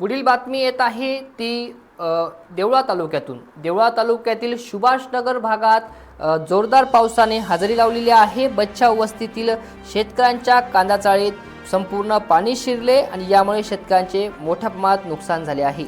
पुढील बातमी येत आहे ती देवळा तालुक्यातून. देवळा तालुक्यातील सुभाषनगर भागात जोरदार पावसाने हजेरी लावलेली आहे. बच्चाव वस्तीतील शेतकऱ्यांच्या कांदा चाळीत संपूर्ण पाणी शिरले आणि यामुळे शेतकऱ्यांचे मोठ्या प्रमाणात नुकसान झाले आहे.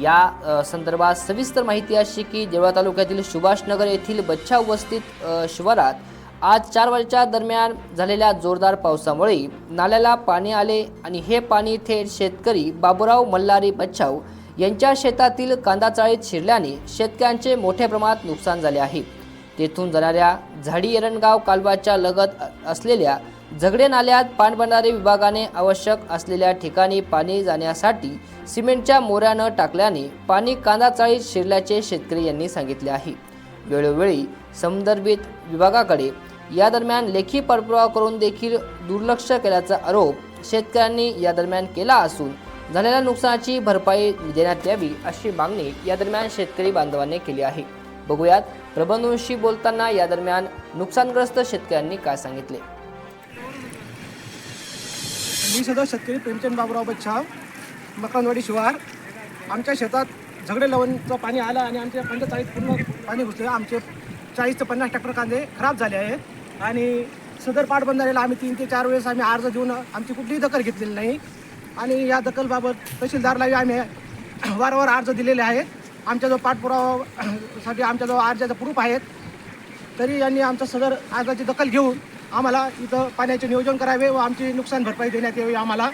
या संदर्भात सविस्तर माहिती अशी की देवळा तालुक्यातील सुभाषनगर येथील बच्छाव वस्तीत शिवारात आज चार वाजेच्या दरम्यान झालेल्या जोरदार पावसामुळे नाल्याला पाणी आले आणि हे पाणी थेट शेतकरी बाबूराव मल्हारी बच्छाव यांच्या शेतातील कांदा चाळीत शिरल्याने शेतकऱ्यांचे मोठ्या प्रमाणात नुकसान झाले आहे. तेथून जाणाऱ्या झाडी एरणगाव कालवाच्या लगत असलेल्या झगडे नाल्यात पाणबंधारे विभागाने आवश्यक असलेल्या ठिकाणी पाणी जाण्यासाठी सिमेंटच्या मोऱ्या न टाकल्याने पाणी कांदा चाळीत शिरल्याचे शेतकरी यांनी सांगितले आहे. वेळोवेळी संदर्भित विभागाकडे या दरम्यान लेखी पाठपुरावा करून देखील दुर्लक्ष केल्याचा आरोप शेतकऱ्यांनी या दरम्यान केला असून झालेल्या नुकसानाची भरपाई देण्यात यावी अशी मागणी या दरम्यान शेतकरी बांधवांनी केली आहे. बघूयात प्रबंधूंशी बोलताना या दरम्यान नुकसानग्रस्त शेतकऱ्यांनी काय सांगितले. मी सुद्धा शेतकरी प्रेमचंद बाबूराव बच्छाव मकानवाडी शिवार. आमच्या शेतात झगडे लवणचं पाणी आलं आणि आमच्या पंचेचाळीस पूर्ण पाणी घुसलं. आमचे चाळीस ते पन्नास टक्कर कांदे खराब झाले आहेत. आणि सदर पाटबंधारेला आम्ही तीन ते चार वेळेस आम्ही अर्ज देऊन आमची कुठलीही दखल घेतलेली नाही. आणि या दखलबाबत तहसीलदारलाही आम्ही वारंवार अर्ज दिलेले आहेत. आमच्या जो पाठपुरावासाठी आमच्या जो अर्जाचा प्रूफ आहेत तरी यांनी आमचा सदर अर्जाची दखल घेऊन आम्हाला इथं पाण्याचे नियोजन करावे व आमची नुकसान भरपाई देण्यात यावी आम्हाला.